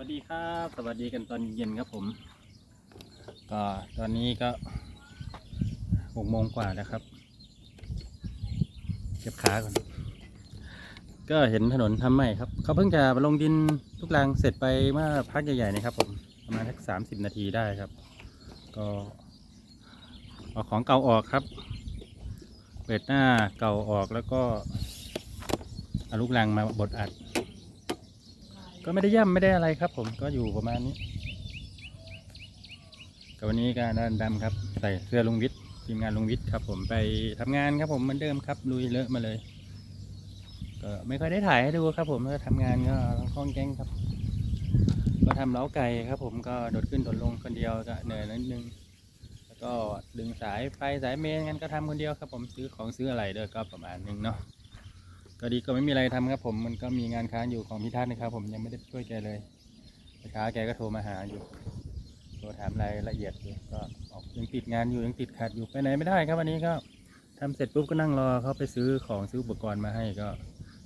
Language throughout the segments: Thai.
วัสดีครับ สวัสดีกันตอนเย็นครับผม ก็ตอนนี้ก็หกโมงกว่าแล้วครับเก็บขาก่อน ก็เห็นถนนทำใหม่ครับ เขาเพิ่งจะลงดินทุกรางเสร็จไปเมื่อพักใหญ่ๆนะครับผมประมาณสักสามสิบนาทีได้ครับ ก็เอาของเก่าออกครับ เปิดหน้าเก่าออกแล้วก็เอาลูกรังมาบดอัด ก็ไม่ได้ย่ำไม่ได้อะไรครับ ผมก็อยู่ประมาณนี้กับวันนี้ก็ด้านดำครับ ใส่เสื้อลุงวิทย์ทีมงานลุงวิทย์ครับ ผมไปทำงานครับผมเหมือนเดิมครับลุยเลอะมาเลย ก็ไม่ค่อยได้ถ่ายให้ดูครับ ผมก็ทำงานก็คล่องแกล้งครับ ก็ทำเล้าไก่ครับ ผมก็โดดขึ้นโดดลงคนเดียวก็เหนื่อยนิดนึงแล้วก็ดึงสายไฟสายเมนกันก็ทำคนเดียวครับ ผมซื้อของซื้ออะไรด้วยก็ประมาณนึงเนาะ ก็ดีก็ไม่มีอะไรทำครับผมมันก็มีงานค้างอยู่ของพิทัศน์นะครับ ผมยังไม่ได้ช่วยแกเลยเมื่อเช้าแกก็โทรมาหาอยู่โทรถามรายละเอียดอยู่ก็ออกยังติดงานอยู่ยังติดขัดอยู่ไปไหนไม่ได้ครับวันนี้ก็ทำเสร็จปุ๊บก็นั่งรอเขาไปซื้อของซื้ออุปกรณ์มาให้ก็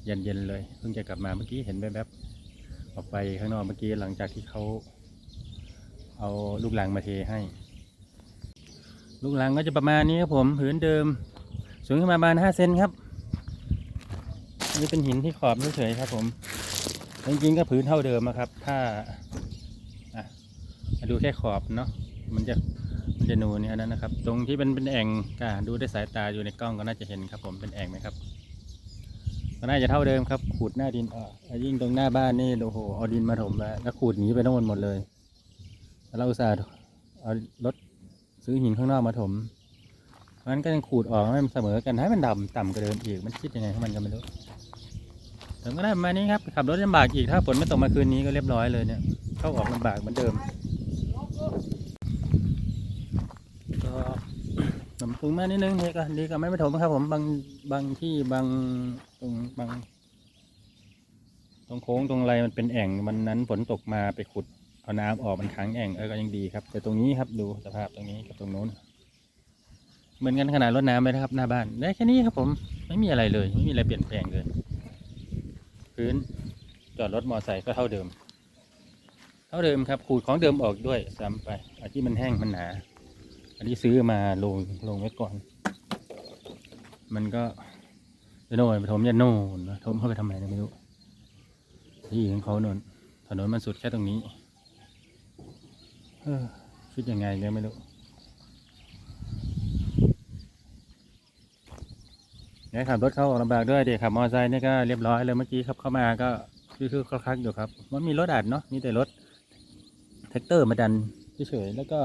เย็นๆเลยเพิ่งจะกลับมาเมื่อกี้เห็นแวบๆออกไปข้างนอกเมื่อกี้หลังจากที่เขาเอาลูกหลังมาเทให้ ลูกหลังก็จะประมาณนี้ครับผมผืนเดิมสูงขึ้นมาประมาณห้าเซนครับ นี่เป็นหินที่ขอบเฉยๆครับ ผมจริงๆก็พื้นเท่าเดิมอะครับ ถ้าอะดูแค่ขอบเนาะมันจะมันจะนูนเนี่ยอันนั้นนะครับ ตรงที่เป็นเป็นแอ่งก็ดูด้วยสายตาอยู่ในกล้องก็น่าจะเห็นครับ ผมเป็นแอ่งไหมครับก็น่าจะเท่าเดิมครับ ขูดหน้าดินออกอะยิ่งตรงหน้าบ้านนี่โอ้โหเอาดินมาถมแล้วแล้วขูดหนีไปทั้งหมดหมดเลยเราอุตส่าห์เอารถซื้อหินข้างนอกมาถม มันก็ยังขูดออกให้มันเสมอกันให้มันดำต่ำกว่าเดิมอีกมันคิดยังไงของมันก็ไม่รู้แต่ก็ได้ประมาณนี้ครับขับรถลำบากอีกถ้าฝนไม่ตกมาคืนนี้ก็เรียบร้อยเลยเนี่ยเข้าออกลำบากเหมือนเดิมก็สมพึงมานิดนึงนี่ก็ดีก็ไม่ไปถมครับ ผมบางบางที่บางตรงบาง ตรงโค้งตรงอะไรมันเป็นแอ่งวันนั้นฝนตกมาไปขุดเอาน้ำออกมันขังแอ่งเออก็ยังดีครับ แต่ตรงนี้ครับดูสภาพตรงนี้กับตรงโน้น เหมือนกันขนาดรดน้ำเลยนะครับ หน้าบ้านได้แค่นี้ครับผมไม่มีอะไรเลยไม่มีอะไรเปลี่ยนแปลงเลยพื้นจอดรถมอไซค์ก็เท่าเดิม เท่าเดิมครับขูดของเดิมออกด้วยซ้ำไปอันที่มันแห้งมันหนา อันที่ซื้อมาลงลงไว้ก่อน มันก็จะโน่นไปถมยันโน่นนะถมเข้าไปทำไมเนี่ยไม่รู้ที่ของเขาโน่นถนนมันสุดแค่ตรงนี้เออคิดยังไงเนี่ยไม่รู้ เนี่ยขับรถเข้าออกลำบากด้วยเด็กขับมอเตอร์ไซค์เนี่ยก็เรียบร้อยเลยเมื่อกี้ครับเข้ามาก็คือๆคลักๆอยู่ครับ มันมีรถอัดเนาะมีแต่รถแท็กเตอร์มาดันเฉยๆแล้วก็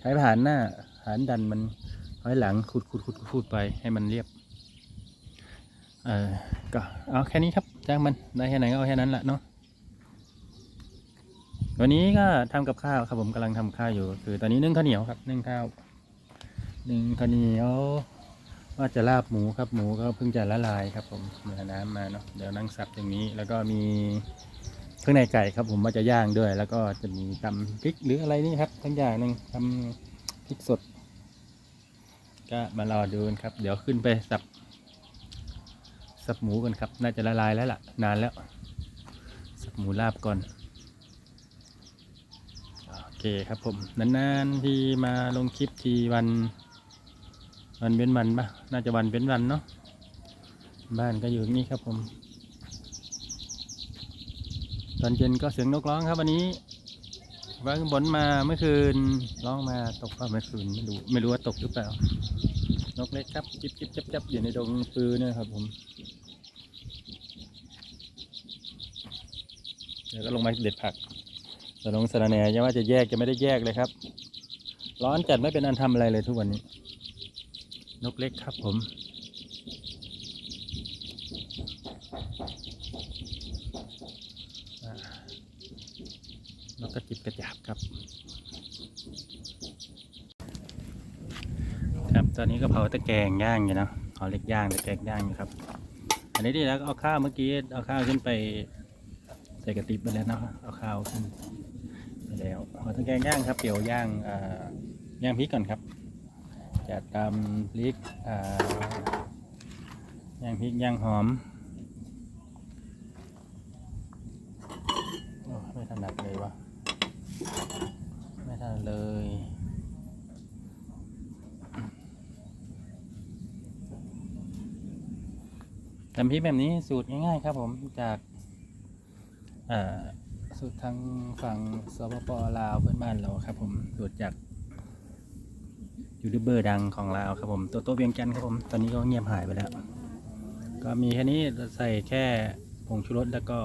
ใช้ผ่านหน้าหานดันมันถอยหลังขุดขุดขุดขุดไปให้มันเรียบเออก็เอาแค่นี้ครับจ้างมันได้แค่ไหนก็เอาแค่นั้นแหละเนาะวันนี้ก็ทำกับข้าวครับผมกำลังทำข้าวอยู่ คือตอนนี้นึ่งข้าวเหนียวครับนึ่งข้าวนึ่งข้าวเหนียว ว่าจะลาบหมูครับหมูก็เพิ่งจะละลายครับผมเมื่อน้ำมาเนาะเดี๋ยวนั่งสับอย่างนี้ แล้วก็มีเครื่องในไก่ครับ ผมว่าจะย่างด้วย แล้วก็จะมีตำพริกหรืออะไรนี่ครับทั้งอย่างหนึ่งทำพริกสด ก็มารอดูกันครับ เดี๋ยวขึ้นไปสับ สับหมูกันครับ น่าจะละลายแล้วล่ะ นานแล้ว สับหมูลาบก่อนโอเคครับผมนานๆที่มาลงคลิปทีวัน วันเว้นวันปะน่าจะวันเว้นวันเนาะบ้านก็อยู่นี่ครับผม ตอนเย็นก็เสียงนกร้องครับวันนี้ว่าข้าบนมาเมื่อคืนร้องมาตกเปล่าเมื่อคืนไม่รู้ไม่รู้ว่าตกหรือเปล่า นกเล็กครับจิบจิบจับจับอยู่ในดงปืนนี่ยครับผม เดี๋ยวก็ลงมาเด็ดผักแต่ลงสะระแหน่ยังว่าจะแยกจะไม่ได้แยกเลยครับ ร้อนจัดไม่เป็นอันทำอะไรเลยทุกวันนี้ นกเล็กครับผมนกกระจิบกระจาบครับ ครับตอนนี้ก็เผาตะแกรงย่างอยู่นะเอาเล็กย่างตะแกรงย่างอยู่ครับ อันนี้ดีแล้วเอาข้าวเมื่อกี้เอาข้าวขึ้นไปใส่กระติบไปแล้วเนาะเอาข้าวขึ้นไปแล้วเอาตะแกรงย่างครับเดี๋ยวย่างอ่าย่างพริกก่อนครับ จะตำพริกอ่าย่างพริกย่างหอมอไม่ถนัดเลยวะไม่ถนัดเลยทำพริกแบบนี้สูตรง่ายๆครับผมจากสูตรทางฝั่งสปปลาวเพื่อนบ้านเราครับผมสูตรจาก ยูทูบเบอร์ดังของลาครับผม ตัวโตเวียงจันทร์ครับผม ตอนนี้ก็เงียบหายไปแล้ว ก็มีแค่นี้ใส่แค่ผงชูรสแล้วก็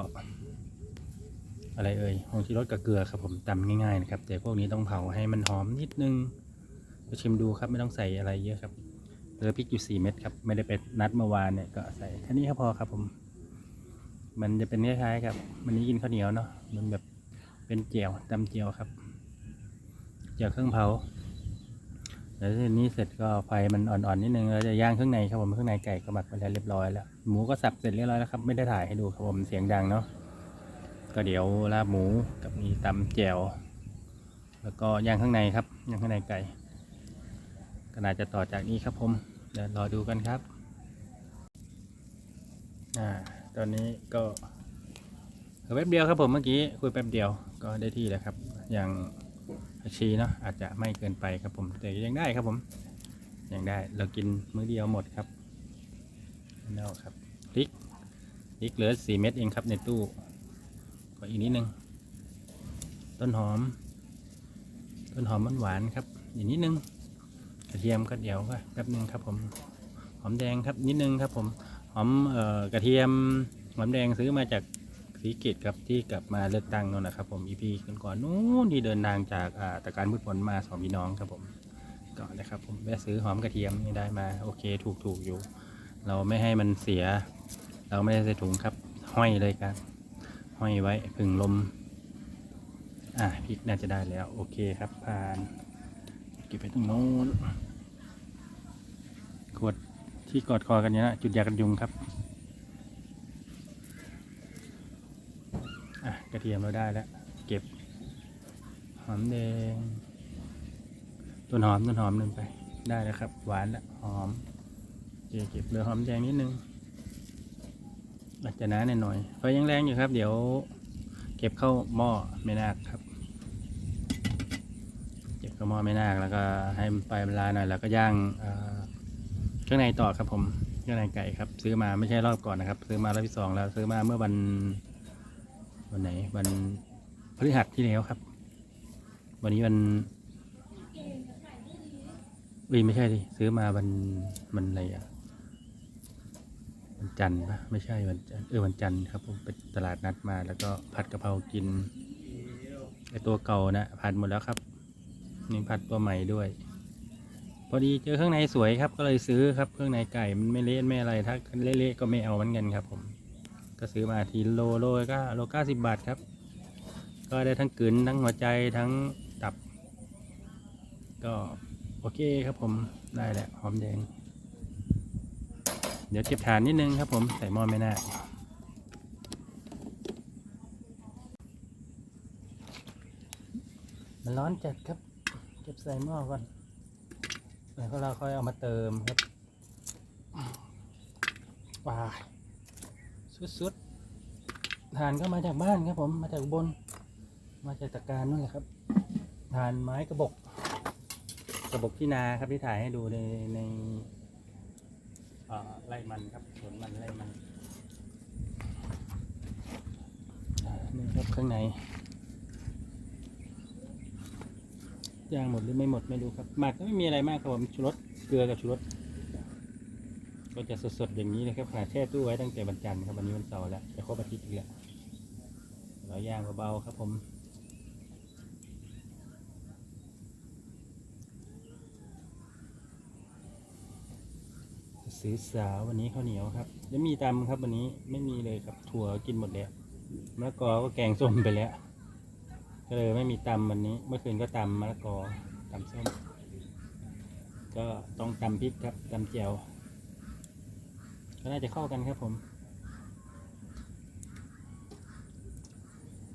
อะไรเอ่ยผงชูรสกับเกลือครับผมตำง่ายๆนะครับ แต่พวกนี้ต้องเผาให้มันหอมนิดนึงไปชิมดูครับไม่ต้องใส่อะไรเยอะครับเหลือพริกอยู่สี่เม็ดครับ ไม่ได้ไปนัดเมื่อวานเนี่ยก็ใส่แค่นี้ก็พอครับผม มันจะเป็นคล้ายๆครับวันนี้กินข้าวเหนียวเนาะมันแบบเป็นเจียวตำเจียวครับเจียวเครื่องเผา แล้วทีนี้เสร็จก็ไฟมันอ่อนๆนิดนึงเราจะย่างเครื่องในครับผมเครื่องในไก่ก็หมักไปแล้วเรียบร้อยแล้วหมูก็สับเสร็จเรียบร้อยแล้วครับไม่ได้ถ่ายให้ดูครับผมเสียงดังเนาะก็เดี๋ยวลาบหมูกับมีตำเจียวแล้วก็ย่างข้างในครับย่างข้างในไก่ก็น่าจะต่อจากนี้ครับผมเดี๋ยวรอดูกันครับอ่าตอนนี้ก็แป๊บเดียวครับผมเมื่อกี้คุยแป๊บเดียวก็ได้ที่แล้วครับอย่าง ชีเนาะอาจจะไม่เกินไปครับผมแต่ยังได้ครับผมยังได้เรากินมื้อเดียวหมดครับแล้วครับพริกพริกเหลือสี่เม็ดเองครับในตู้ก็อีกนิดนึงต้นหอม ต้นหอมมันหวานครับอีกนิดนึงกระเทียมก็เดี๋ยวก็แป๊บนึงครับผมหอมแดงครับนิดนึงครับผมหอมเอ่อกระเทียมหอมแดงซื้อมาจาก สีเกตครับที่กลับมาเลือกตั้งนู่นนะครับ ผมอีพีก่อนๆนู้นที่เดินทางจากอ่าตะการพืชผลมาสองพี่น้องครับผมก็นนะครับ ผมแวะซื้อหอมกระเทียมนี่ได้มาโอเคถูกถูกอยู่ เราไม่ให้มันเสีย เราไม่ได้ใส่ถุงครับ ห้อยเลยครับห้อยไว้ผึ่งลม อะพริกน่าจะได้แล้ว โอเคครับผ่านเก็บไปตรงโน้นขวดที่กอดคอกันเนี่ยนะจุดยากันยุงครับ อะกระเทียมเราได้แล้ว เก็บ หอมแดง ต้นหอมต้นหอมหนึ่งไป ได้แล้วครับ หวานแล้วหอมเก็บเก็บเหลือหอมแดงนิดนึงอาจจะน้าหน่อยๆไฟยังแรงอยู่ครับ เดี๋ยว เก็บเข้าหม้อไม่นากครับ เก็บกระหม้อไม่นากแล้วก็ให้มันไปเวลาหน่อยแล้วก็ย่างเครื่องในต่อครับผมเครื่องในไก่ครับ ซื้อมาไม่ใช่รอบก่อนนะครับ ซื้อมารอบที่สองแล้วซื้อมาเมื่อวัน วันไหนวันพฤหัสที่แล้วครับ วันนี้วันวีไม่ใช่ดิซื้อมาวันวันอะไรอะวันจันทร์ปะไม่ใช่วันจันทร์เออวันจันทร์ครับผมไปตลาดนัดมา แล้วก็ผัดกะเพรากินไอตัวเก่านะผัดหมดแล้วครับนี่ผัดตัวใหม่ด้วย พอดีเจอเครื่องในสวยครับ ก็เลยซื้อครับเครื่องในไก่มันไม่เละไม่อะไรถ้าเละๆก็ไม่เอาเหมือนกันครับผม ก็ซื้อมาทีโลโลก็โลเก้าสิบบาทครับ ก็ได้ทั้งกลืนทั้งหัวใจทั้งตับ ก็โอเคครับผมได้แหละหอมแดง เดี๋ยวเก็บฐานนิดนึงครับผมใส่หม้อไม่น่ามันร้อนจัดครับ เก็บใส่หม้อก่อนแล้วก็เราค่อยเอามาเติมครับว้า สุดๆทานก็มาจากบ้านครับผมมาจากอุบนมาจากตะการนั่นแหละครับทานไม้กระบอกกระบอกที่นาครับที่ถ่ายให้ดูในในไร่มันครับสวนมันไร่มันนี่ครับข้างในย่างหมดหรือไม่หมดไม่รู้ครับหมักก็ไม่มีอะไรมากครับผมชูรสเกลือกับชูรส ก็จะสดๆอย่างนี้เลยครับขนาดแช่ตู้ไว้ตั้งแต่วันจันทร์ครับวันนี้วันเสาร์แล้วจะครบอาทิตย์อีกแล้วเราย่างเบาๆครับผมซื้อสาววันนี้ข้าวเหนียวครับจะมีตำครับวันนี้ไม่มีเลยครับถั่วกินหมดแล้วมะละกอก็แกงส้มไปแล้ว ก็เลยไม่มีตำวันนี้ เมื่อคืนก็ตำมะละกอตำส้ม ก็ต้องตำพริกครับตำแจ่ว ก็น่าจะเข้ากันครับผม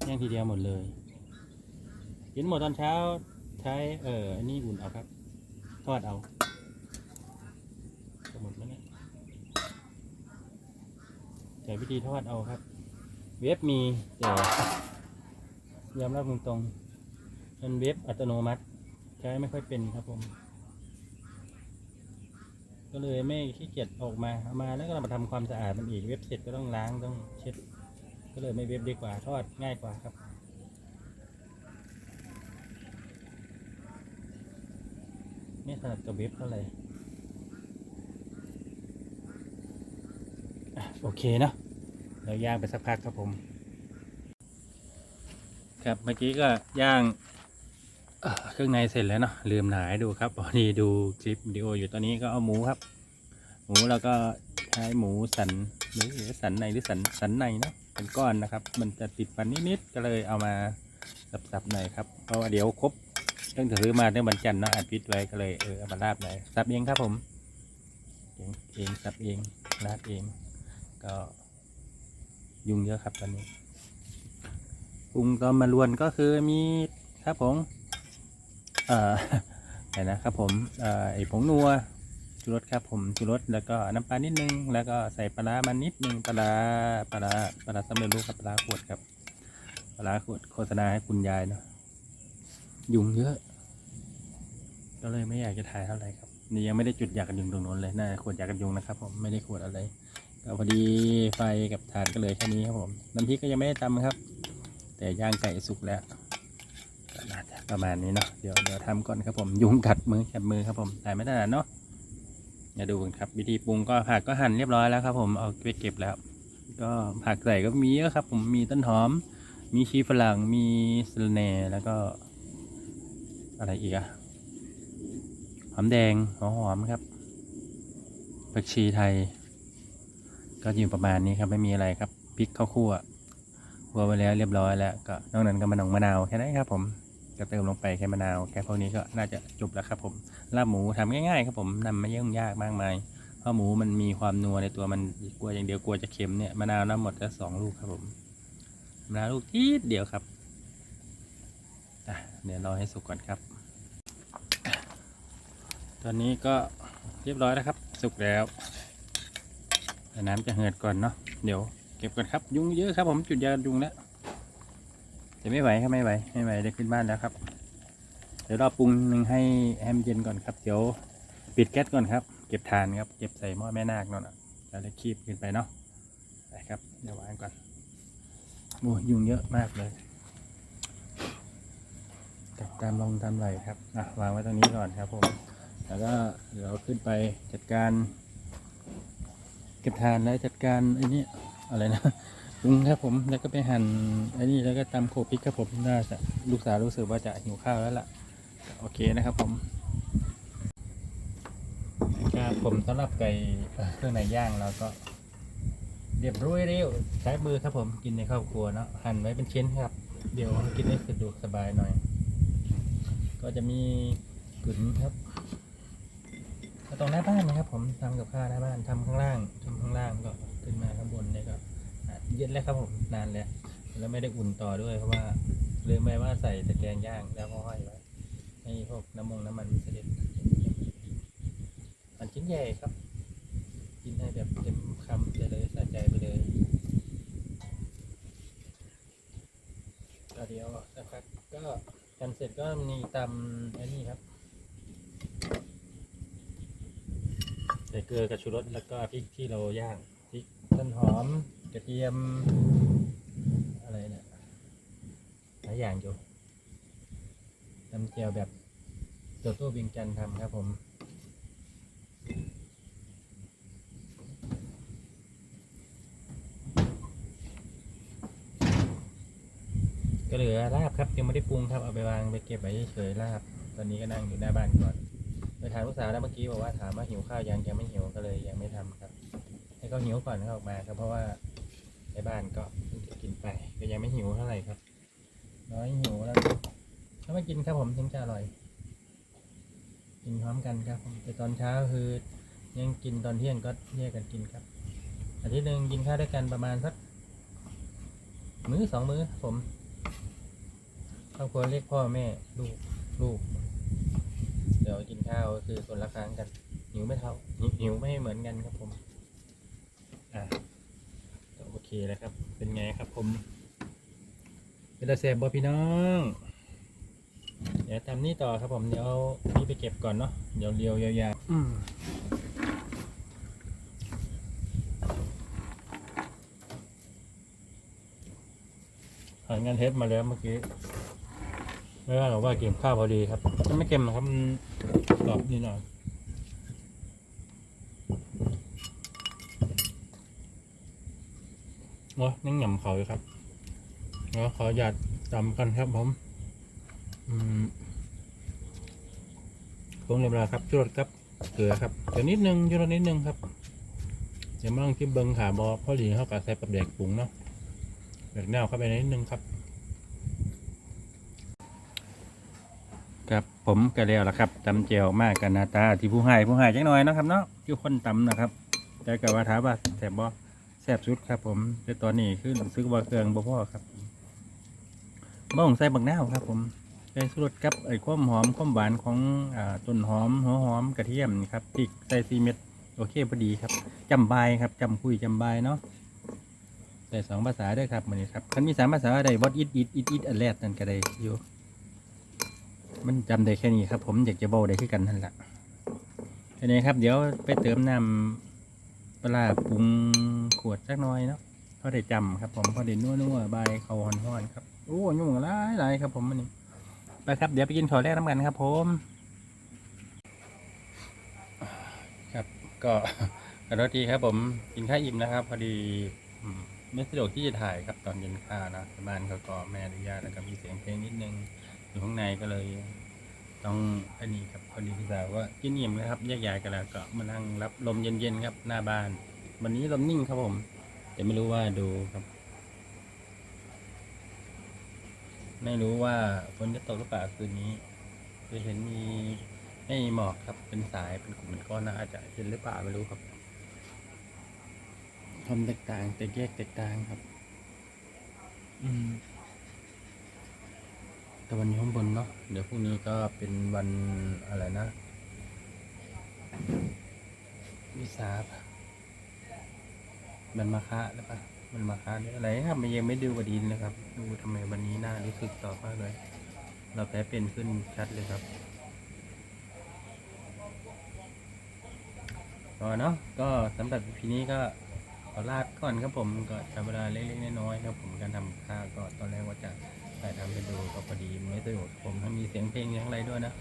ย่างทีเดียวหมดเลยกินหมดตอนเช้าใช้เอออันนี้อุ่นเอาครับ ทอดเอาหมดแล้วเนี่ยใช้วิธีทอดเอาครับ เวฟมีแต่ยอมรับตรงๆมันเว็บอัตโนมัติ ใช้ไม่ค่อยเป็นครับผม ก็เลยไม่ขี้เกียจออกมาเอามาแล้วก็มาทำความสะอาดมันอีกเว็บเสร็จก็ต้องล้างต้องเช็ด ก็เลยไม่เว็บดีกว่าทอดง่ายกว่าครับไม่ถนัดกับเว็บเท่าไหร่โอเคเนอะเราย่างไปสักพักครับผม ครับเมื่อกี้ก็ย่าง เครื่องในเสร็จแล้วเนาะลืมหนายดูครับพอดีดูคลิปวิดีโออยู่ตอนนี้ก็เอาหมูครับ หมูแล้วก็ใช้หมูสันหรือสันในหรือสันสันในเนาะเป็นก้อนนะครับ มันจะติดฟันนิดๆก็เลยเอามาสับๆหน่อยครับเพราะว่าเดี๋ยวครบตั้งแต่ซื้อมาตั้งวันจันทร์เนาะอัดพิษไว้ก็เลยเออเอามาลาบหน่อยสับเองครับผมเองเองสับเองลาบเอง ก็ยุ่งเยอะครับตอนนี้ปรุงตอนมาลวนก็คือมีครับผม เอ่อไหนะครับผมเอ่อไอผงนัวชูรสครับผมชูรสแล้วก็น้ำปลานิดนึง แล้วก็ใส่ปลาร้ามันนิดนึงปลาร้าปลาร้าปลาร้าสำเร็จรูปครับปลาร้าขวดครับปลาร้าขวดโฆษณาให้คุณยายเนาะยุงเยอะ ก็เลยไม่อยากจะถ่ายเท่าไหร่ครับนี่ยังไม่ได้จุดอยากกันยุงตรงโน้นเลยน่าขวดอยากกันยุงนะครับ ผมไม่ได้ขวดอะไรก็พอดีไฟกับถ่านก็เลยแค่นี้ครับผมน้ำพริกก็ยังไม่ได้ตำครับ แต่ย่างไก่สุกแล้ว ก็น่าจะประมาณนี้เนาะเดี๋ยวเดี๋ยวทำก่อนครับผมยุงกัดมือแคบมือครับผมแต่ไม่ถนัดเนาะอย่าดูกันครับ วิธีปรุงก็ผักก็หั่นเรียบร้อยแล้วครับ ผมเอาไปเก็บแล้ว ก็ผักใส่ก็มีเยอะครับ ผมมีต้นหอม มีชีฝรั่งมีสะระแหน่แล้วก็ อะไรอีกอะหอมแดงหัวหอมครับผักชีไทย ก็อยู่ประมาณนี้ครับไม่มีอะไรครับพริกข้าวคั่วคั่วไปแล้วเรียบร้อยแล้วก็นอกนั้นก็มะนองมะนาวแค่นั้นครับผม ก็เติมลงไปแค่มะนาวแค่พวกนี้ก็น่าจะจบแล้วครับผมลาบหมูทำง่ายๆครับผมนำไม่ยุ่งยากมากมายเพราะหมูมันมีความนัวในตัวมันกลัวอย่างเดียวกลัวจะเค็มเนี่ยมะนาวน้ำหมดแค่สองลูกครับผมมะนาวลูกทีเดียวครับอะเดี๋ยวรอให้สุกก่อนครับ ตอนนี้ก็เรียบร้อยแล้วครับ สุกแล้วแต่น้ำจะเหือดก่อนเนาะเดี๋ยวเก็บก่อนครับ ยุงเยอะครับผมจุดยากยุ่งแล้ว แต่ไม่ไหวครับไม่ไหวไม่ไหวได้ขึ้นบ้านแล้วครับ เดี๋ยวเรอปรุงหนึ่งให้แฮมเย็นก่อนครับ เดี๋ยวปิดแก๊สก่อนครับ เก็บทานครับ เก็บใส่หม้อแม่นาคนั่นน่ะแล้วได้คีบขึ้นไปเนาะไปครับ เดี๋ยววางก่อนโอ้ยุงเยอะมากเลยจับตามลงตามไหลครับอะวางไว้ตรงนี้ก่อนครับผม แล้วก็เดี๋ยวขึ้นไปจัดการ เก็บทานแล้วจัดการไอ้นี่อะไรนะ ปรุงครับผมแล้วก็ไปหั่นอ้นี่แล้วก็ตำโขลกพริกครับผมน่าจะลูกสาวรู้สึกว่าจะหิวข้าวแล้วล่ะ โอเคนะครับผมครับผมสำหรับไก่เครื่องในย่างเราก็เรียบร้อยเร็วใช้มือครับผมกินในครอบครัวเนาะหั่นไว้เป็นชิ้นครับ เดี๋ยวกินได้สะดวกสบายหน่อย ก็จะมีกึ๋นครับตรงหน้าบ้านนะครับ ผมทำกับข้าวหน้าบ้านทำข้างล่างทำข้างล่างก็ขึ้นมาข้างบ เนี่ยก็อะเย็นแล้วครับผมนานแล้วแล้วไม่ได้อุ่นต่อด้วยเพราะว่าลืมไปว่าใส่ตะแกรงย่างแล้วก็ห้อยไว้ให้พวกน้ำมงน้ำมันเสด็จอันชิ้นใหญ่ครับ กินให้แบบเต็มคำไปเลยสะใจไปเลยก็เดี๋ยวสักพักก็กันเสร็จก็มีตำไอ้นี่ครับใส่เกลือกับชูรสแล้วก็พริกที่เราย่างพริกต้นหอม กระเทียม อะไรเนี่ยหลายอย่างอยู่น้ำเจียวแบบโจโต้เวียงจันทร์ทำครับผมก็เหลือลาบครับยังไม่ได้ปรุงครับเอาไปวางไปเก็บไว้เฉยๆลาบ ตอนนี้ก็นั่งอยู่หน้าบ้านก่อนไปถามลูกสาวแล้วเมื่อกี้บอกว่าถามว่าหิวข้าวยังยังไม่หิวก็เลยยังไม่ทำครับ ให้เขาหิวก่อนเขาออกมาครับเพราะว่า ในบ้านก็เพิ่งจะกินไปก็ยังไม่หิวเท่าไหร่ครับ น้อยหิวแล้วถ้าไม่กินครับผมถึงจะอร่อย กินพร้อมกันครับผมแต่ตอนเช้าคือยังกินตอนเที่ยงก็แยกกันกินครับ อาทิตย์หนึ่งกินข้าวด้วยกันประมาณสักมื้อสองมื้อครับผมครอบครัวเรียกพ่อแม่ลูกลูก เดี๋ยวกินข้าวคือคนละครั้งกันหิวไม่เท่าหิวไม่เหมือนกันครับผม อ่า เคแล้วครับ เป็นไงครับผมเป็นตาแสบบ่พี่น้อง เดี๋ยวทำนี่ต่อครับผม เดี๋ยวเอานี่ไปเก็บก่อนเนาะ เดี๋ยวเรียวยาวๆอืมผ่านงานเทปมาแล้วเมื่อกี้ไม่ว่าหรอกว่าเก็บข้าวพอดีครับมันไม่เค็มนะครับมันกรอบนิดหน่อย โอ้ยนั่งหย่ำเขาอยู่ครับเดี๋ยวขอหยาดจำกันครับผมอืมปรุงเรียบร้อยครับชูรสครับเกลือครับเดี๋ยวนิดนึงชูรสนิดนึงครับเดี๋ยวมาลองคิดเบิงขาบอพอดีเขากับใส่กับเด็กปรุงเนาะเด็กแนวเข้าไปนิดนึงครับครับผมก็แล้วละครับตำเจียวมากกันนาตาที่ผู้ให้ผู้ให้จังหน่อยนะครับเนาะที่คนตำนะครับแต่กับว่าถามว่าแสบบ่ แสบสุดครับ ผมแต่ตอนนี้คือรู้สึกว่าเครื่องบ่พอครับบ้องใส่บักนาวครับ ผมใส่สูตรกับไอ้ความหอมความหวานของอ่าต้นหอมหัวหอมกระเทียมครับพริกใส่ซีเม็ดโอเคพอดีครับจำใบายครับจำคุยจำใบายเนาะใส่สองภาษาด้วยครับมันนี้ครับคันมีสามภาษาอะได้วอดอิดอิดอิดอิดอันแรกนั่นก็ได้อยู่มันจำได้แค่นี้ครับ ผมอยากจะบอกได้คือกันนั่นแหละทีนี้ครับ เดี๋ยวไปเติมน้ำปลาปรุง ขวดสักหน่อยเนาะพอได้จำครับผมพอได้นัวนัวๆใบเขาหอนๆครับโอ้ยุ่งหลายหลายครับผมมันนี่ไปครับ เดี๋ยวไปกินข้าวแรกน้ำกันครับ ผม ครับ ก็ขอโทษทีครับ ผมกินข้าวอิ่มนะครับ พอดีไม่สะดวกที่จะถ่ายครับตอนเย็นข้าวนะบ้านเขาก็แม่อนุญาตแล้วก็มีเสียงเพลงนิดนึงอยู่ข้างในก็เลย ต้องอันนี้ครับพอดีพี่สาวว่ากินอิ่มนะครับแยกย้ายกันแล้วก็มานั่งรับลมเย็นๆครับหน้าบ้าน วันนี้ลมนิ่งครับผม แต่ไม่รู้ว่าดูครับ ไม่รู้ว่าฝนจะตกหรือเปล่าคืนนี้จะเห็นมีไม่หมอกครับ เป็นสายเป็นกลุ่มเป็นก้อนนะอาจจะเห็นหรือเปล่าไม่รู้ครับความแตกต่างแต่แยกแตกต่างครับ อืมแต่วันนี้ข้างบนเนาะเดี๋ยวพรุ่งนี้ก็เป็นวันอะไรนะ วิสาข มันมาคะหรือเปล่ามันมาคะหรืออะไรครับมันยังไม่ดูบดีนนะครับ ดูทำไมวันนี้หน้ารู้สึกต่อมากเลย เราแพ้เป็นขึ้นชัดเลยครับก็เนาะก็สำหรับพีนี้ก็ขอลาก่อนครับผมก็ใช้เวลาเล็กๆน้อยๆครับผมการทำข้าวก็ตอนแรกว่าจะถ่ายทำไปดูก็พอดีไม่สะดวกผมทั้งมีเสียงเพลงทั้งอะไรด้วยนะ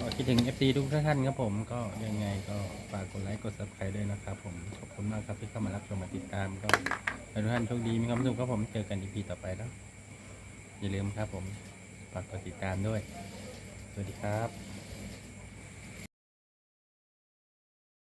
ก็คิดถึง FC ทุกท่านครับผมก็ยังไงก็ฝากกดไลค์กด subscribe ด้วยนะครับผมขอบคุณมากครับที่เข้ามารับชมมาติดตามก็ให้ทุกท่านโชคดีมีความสุขครับผมเจอกันอีพีต่อไปนะอย่าลืมครับผมฝากกดติดตามด้วย สวัสดีครับ